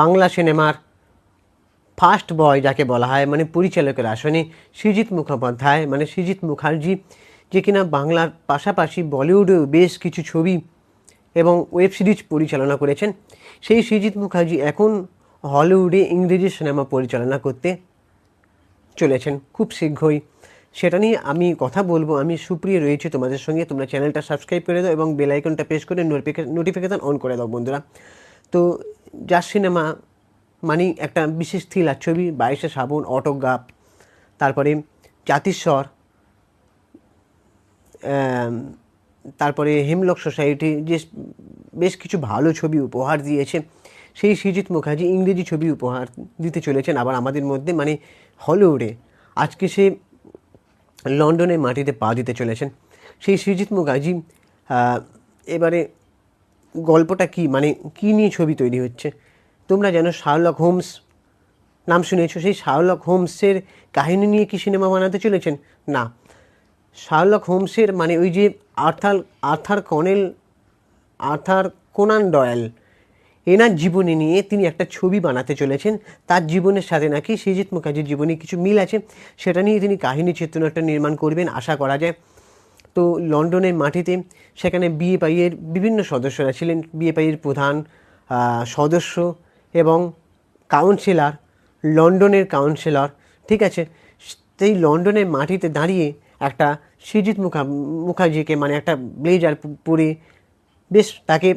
বাংলা সিনেমার first boy যাকে বলা হয় মানে পরিচালকের আসনে সৃজিত মুখোপাধ্যায়। মানে সৃজিত মুখার্জি, যে কিনা বাংলার পাশাপাশি বলিউডেও বেশ কিছু ছবি এবং ওয়েব সিরিজ পরিচালনা করেছেন। সেই সৃজিৎ মুখার্জি এখন হলিউডে ইংরেজি সিনেমা পরিচালনা করতে চলেছেন খুব শীঘ্রই। সেটা নিয়ে আমি কথা বলব, আমি সুপ্রিয় রয়েছে তোমাদের সঙ্গে। তোমরা চ্যানেলটা সাবস্ক্রাইব করে দাও এবং বেল আইকনটা প্রেস করে নোটিফিকেশান অন করে দাও বন্ধুরা। তো যার সিনেমা মানে একটা বিশেষ থ্রিলার ছবি, বাইশে শ্রাবণ অটোগ্রাফ তারপরে জাতিস্বর তারপরে হেমলক সোসাইটি যে বেশ কিছু ভালো ছবি উপহার দিয়েছে। সেই সৃজিত মুখার্জি ইংরেজি ছবি উপহার দিতে চলেছেন আবার আমাদের মধ্যে মানে হলিউডে। আজকে সে লন্ডনের মাটিতে পা দিতে চলেছেন। সেই সৃজিত মুখার্জি এবারে গল্পটা কি? মানে কি নিয়ে ছবি তৈরি হচ্ছে? তোমরা জানো শার্লক হোমস, নাম শুনেছো? সেই শার্লক হোমসের কাহিনী নিয়ে কি সিনেমা বানাতে চলেছেন? না। শার্লক হোমসের মানে ওই যে Arthur Arthur Conan, Arthur Conan Doyle, এনার জীবনী নিয়ে তিনি একটা ছবি বানাতে চলেছেন। তার জীবনের সাথে নাকি সৃজিত মুখার্জির জীবনে কিছু মিল আছে। সেটা নিয়ে তিনি কাহিনী, চিত্রনাট্য নির্মাণ করবেন, আশা করা যায়। তো লন্ডনের মাটিতে সেখানে বিএপাইয়ের বিভিন্ন সদস্যরা ছিলেন। বিএপাইয়ের প্রধান সদস্য এবং কাউন্সিলর, লন্ডনের কাউন্সিলর, ঠিক আছে? সেই লন্ডনের মাটিতে দাঁড়িয়ে একটা সৃজিত মুখা, মুখার্জিকে মানে একটা ব্লেজার পরে বেশ তাকে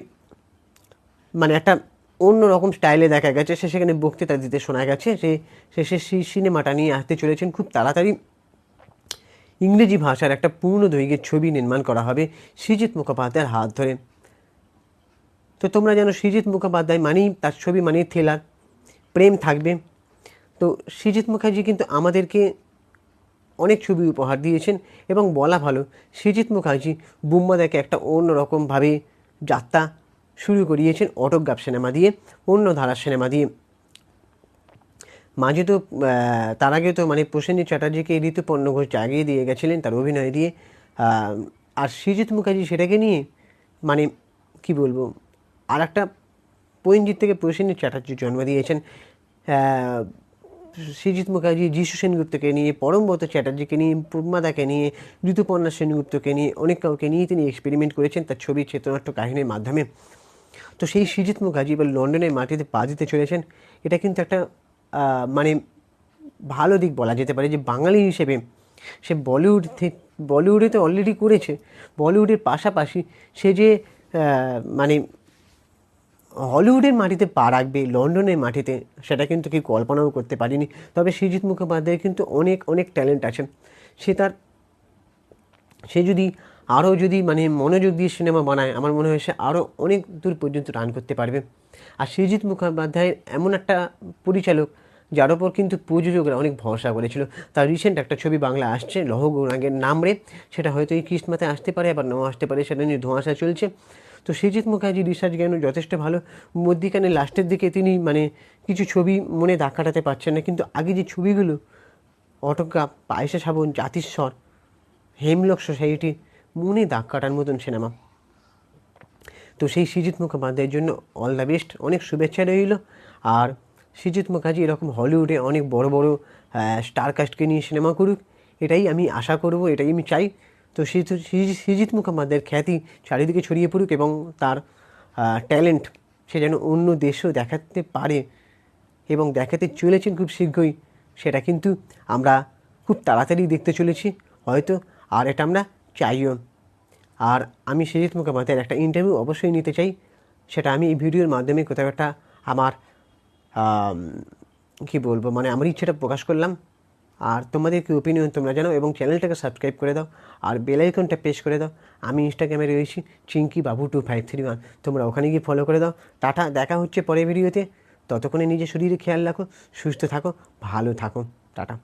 মানে একটা অন্য রকম স্টাইলে দেখা গেছে। সে সেখানে বক্তৃতা দিতে শোনা গেছে। সে সে সেই সিনেমাটা নিয়ে আসতে চলেছেন। খুব তাড়াতাড়ি ইংরেজি ভাষার একটা পূর্ণ দৈর্ঘ্যের ছবি নির্মাণ করা হবে সৃজিত মুখোপাধ্যায়ের হাত ধরে। তো তোমরা যেন সৃজিত মুখোপাধ্যায় মানেই, তার ছবি মানেই থ্রিলার প্রেম থাকবে। তো সৃজিত মুখার্জি কিন্তু আমাদেরকে অনেক ছবি উপহার দিয়েছেন এবং বলা ভালো, সৃজিত মুখার্জি বুম্বাদাকে একটা অন্যরকমভাবে যাত্রা শুরু করিয়েছেন অটোগ্রাফ সিনেমা দিয়ে, অন্য ধারার সিনেমা দিয়ে। মাঝে তো তার আগে তো মানে প্রসেনজিৎ চ্যাটার্জিকে ঋতুপর্ণ ঘোষ জাগিয়ে দিয়ে গেছিলেন, তার অভিনয় দিয়ে। আর সৃজিত মুখার্জি সেটাকে নিয়ে মানে কি বলব আর একটা পৈঞ্জিত থেকে প্রসেনজিৎ চ্যাটার্জি জন্ম দিয়েছেন। সৃজিত মুখার্জি, যিশু সেনগুপ্তকে নিয়ে পরমব্রত চ্যাটার্জিকে নিয়ে পূর্মাদাকে নিয়ে, ঋতুপর্ণা সেনগুপ্তকে নিয়ে, অনেক কাউকে নিয়ে তিনি এক্সপেরিমেন্ট করেছেন তার ছবি চেতনাট্য কাহিনীর মাধ্যমে। তো সেই সৃজিত মুখার্জি এবার লন্ডনের মাটিতে পা দিতে চলেছেন। এটা কিন্তু একটা মানে ভালো দিক বলা যেতে পারে যে বাঙালি হিসেবে সে বলিউড থে- বলিউডে তো অলরেডি করেছে। বলিউডের পাশাপাশি সে যে মানে হলিউডের মাটিতে পা রাখবে, লন্ডনের মাটিতে, সেটা কিন্তু কেউ কল্পনাও করতে পারিনি। তবে সৃজিত মুখোপাধ্যায়ের কিন্তু অনেক অনেক ট্যালেন্ট আছে। সে তার, সে যদি আরও যদি মানে মনোযোগ দিয়ে সিনেমা বানায়, আমার মনে হয় সে আরও অনেক দূর পর্যন্ত রান করতে পারবে। আর সৃজিত মুখোপাধ্যায়ের এমন একটা পরিচালক যার ওপর কিন্তু প্রযোজকরা অনেক ভরসা করেছিল। তার রিসেন্ট একটা ছবি বাংলা আসছে লহ গৌরাঙ্গের নাম রে সেটা হয়তো এই কিস্মাতে আসতে পারে আবার নাও আসতে পারে, সেটা নিয়ে ধোঁয়াশা চলছে। তো সৃজিত মুখার্জি রিসার্চ জ্ঞান যথেষ্ট ভালো? মধ্যিখানে লাস্টের দিকে তিনি মানে কিছু ছবি মনে দাগ কাটাতে পারছেন না, কিন্তু আগে যে ছবিগুলো, অটোগ্রাফ পায়েসা সাবন, জাতিস্বর, হেমলক সোসাইটি মনে দাগ কাটার মতন সিনেমা তো সেই সৃজিত মুখোপাধ্যায়ের জন্য অল দ্য বেস্ট অনেক শুভেচ্ছা রইল। আর সৃজিত মুখার্জি এরকম হলিউডে অনেক বড় বড় স্টার কাস্টকে নিয়ে সিনেমা করুক এটাই আমি আশা করব এটাই আমি চাই। তো সৃজিত- সৃজি- সৃজিত মুখোপাধ্যায়ের খ্যাতি চারিদিকে ছড়িয়ে পড়ুক এবং তার ট্যালেন্ট সে যেন অন্য দেশেও দেখাতে পারে এবং দেখাতে চলেছেন খুব শীঘ্রই সেটা কিন্তু আমরা খুব তাড়াতাড়ি দেখতে চলেছি। হয়তো আর এটা আমরা চাইও। আর আমি সৃজিত মুখোপাধ্যায়ের একটা ইন্টারভিউ অবশ্যই নিতে চাই সেটা আমি এই ভিডিওর মাধ্যমে কোথাও একটা আমার আম, কি বলব মানে আমার ইচ্ছেটা প্রকাশ করলাম। আর তোমাদের কি ওপিনিয়ন তোমরা জানো এবং চ্যানেলটাকে সাবস্ক্রাইব করে দাও আর বেল আইকনটা প্রেস করে দাও। আমি ইনস্টাগ্রামে রয়েছি চিঙ্কি বাবু টু ফাইভ থ্রি ওয়ান তোমরা ওখানে গিয়ে ফলো করে দাও। টাটা, দেখা হচ্ছে পরের ভিডিওতে ততক্ষণে নিজের শরীরে খেয়াল রাখো, সুস্থ থাকো, ভালো থাকো। টাটা।